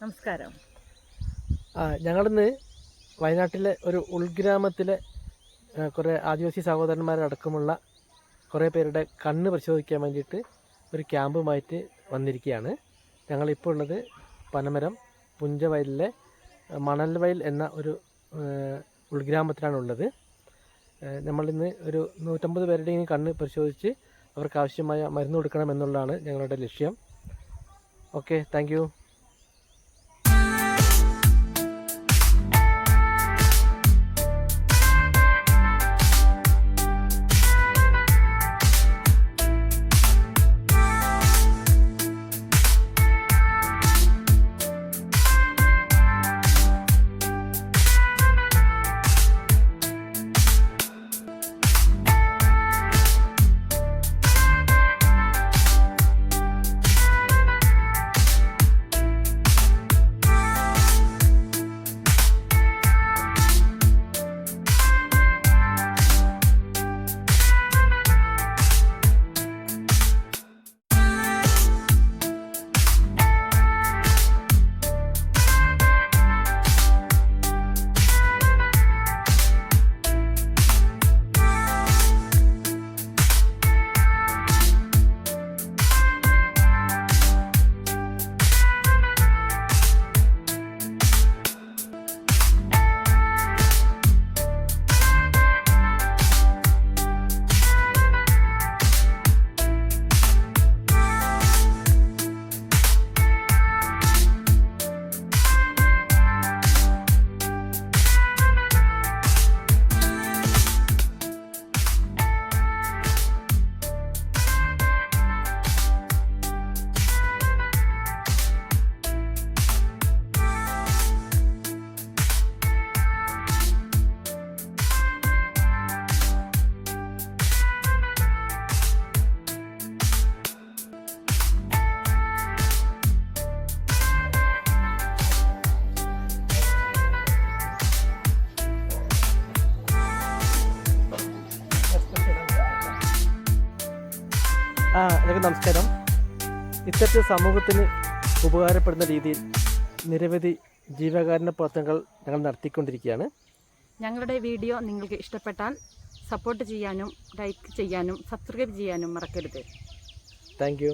നമസ്കാരം. ആ ഞങ്ങളിന്ന് വയനാട്ടിലെ ഒരു ഉൾഗ്രാമത്തിലെ കുറെ ആദിവാസി സഹോദരന്മാരടക്കമുള്ള കുറേ പേരുടെ കണ്ണ് പരിശോധിക്കാൻ വേണ്ടിയിട്ട് ഒരു ക്യാമ്പുമായിട്ട് വന്നിരിക്കുകയാണ്. ഞങ്ങളിപ്പോൾ ഉള്ളത് പനമരം പുഞ്ചവയലിലെ മണൽവയൽ എന്ന ഒരു ആ, ഉൾഗ്രാമത്തിലാണ് ഉള്ളത് നമ്മളിന്ന് ഒരു നൂറ്റമ്പത് പേരുടെയും കണ്ണ് പരിശോധിച്ച് അവർക്ക് ആവശ്യമായ മരുന്ന് കൊടുക്കണം എന്നുള്ളതാണ് ഞങ്ങളുടെ ലക്ഷ്യം. ഓക്കെ താങ്ക് ആ എല്ലാവർക്കും നമസ്കാരം. ഇത്തരത്തിൽ സമൂഹത്തിന് ഉപകാരപ്പെടുന്ന രീതിയിൽ നിരവധി ജീവകാരുണ്യ പ്രവർത്തനങ്ങൾ ഞങ്ങൾ നടത്തിക്കൊണ്ടിരിക്കുകയാണ്. ഞങ്ങളുടെ വീഡിയോ നിങ്ങൾക്ക് ഇഷ്ടപ്പെട്ടാൽ സപ്പോർട്ട് ചെയ്യാനും ലൈക്ക് ചെയ്യാനും സബ്സ്ക്രൈബ് ചെയ്യാനും മറക്കരുത്. Thank you